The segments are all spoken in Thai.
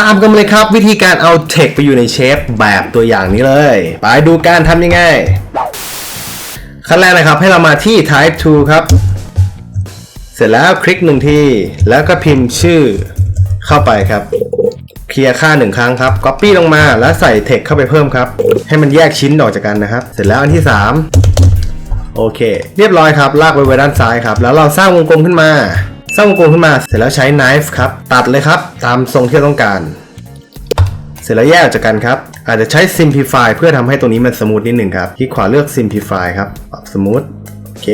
ตามกันเลยครับวิธีการเอาเทคไปอยู่ในเชฟแบบตัวอย่างนี้เลย ไปดูการทำยังไง ขั้นแรกนะครับให้เรามาที่ type 2 ครับ เสร็จแล้วคลิกหนึ่งที่แล้วก็พิมพ์ชื่อเข้าไปครับ เคลียร์ค่าหนึ่งครั้งครับ Copy ลงมาแล้วใส่ text เข้าไปเพิ่มครับ ให้มันแยกชิ้นออกจากกันนะครับ เสร็จแล้วอันที่ 3 โอเค เรียบร้อยครับ ลากไปไว้ด้านซ้ายครับ แล้วเราสร้างวงกลมขึ้นมา สร้างวงกลมขึ้นมาเสร็จแล้วใช้ knife ครับ ตัดเลยครับ ตามทรงที่เราต้องการ เสร็จแล้วแยกออกจากกันครับ อาจจะใช้ simplify เพื่อทำให้ตรงนี้มันสมูทนิดหนึ่งครับคลิกขวาเลือก simplify ครับปรับสมูทโอเค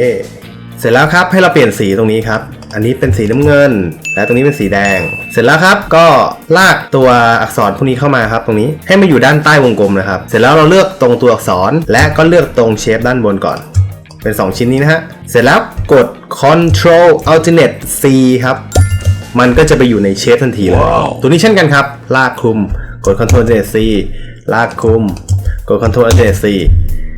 เสร็จแล้วครับให้เราเปลี่ยนสีตรงนี้ครับอันนี้เป็นสีน้ำเงิน และตรงนี้เป็นสีแดง เสร็จแล้วครับก็ลากตัวอักษรพวกนี้เข้ามาครับ ตรงนี้ให้มาอยู่ด้านใต้วงกลมนะครับ เสร็จแล้วเราเลือกตรงตัวอักษร และก็เลือกตรงเชฟด้านบนก่อน เป็น 2 ชิ้นนี้นะฮะ เสร็จแล้วกด Control Alternate C ครับ มันก็จะไปอยู่ในเชฟทันทีเลย ตัวนี้เช่นกันครับ ลากคลุม กด Ctrl Alt C ลากคลุม กด Ctrl Alt C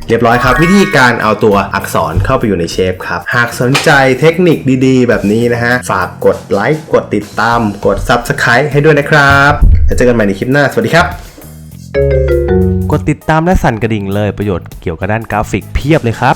เรียบร้อยครับ วิธีการเอาตัวอักษรเข้าไปอยู่ในเชฟครับ หากสนใจเทคนิคดีๆ แบบนี้นะฮะ ฝากกดไลค์กดติดตาม กด Subscribe ให้ด้วยนะครับแล้วเจอกันใหม่ในคลิปหน้า สวัสดีครับ กดติดตามและสั่นกระดิ่งเลยประโยชน์เกี่ยวกับด้านกราฟิกเพียบเลยครับ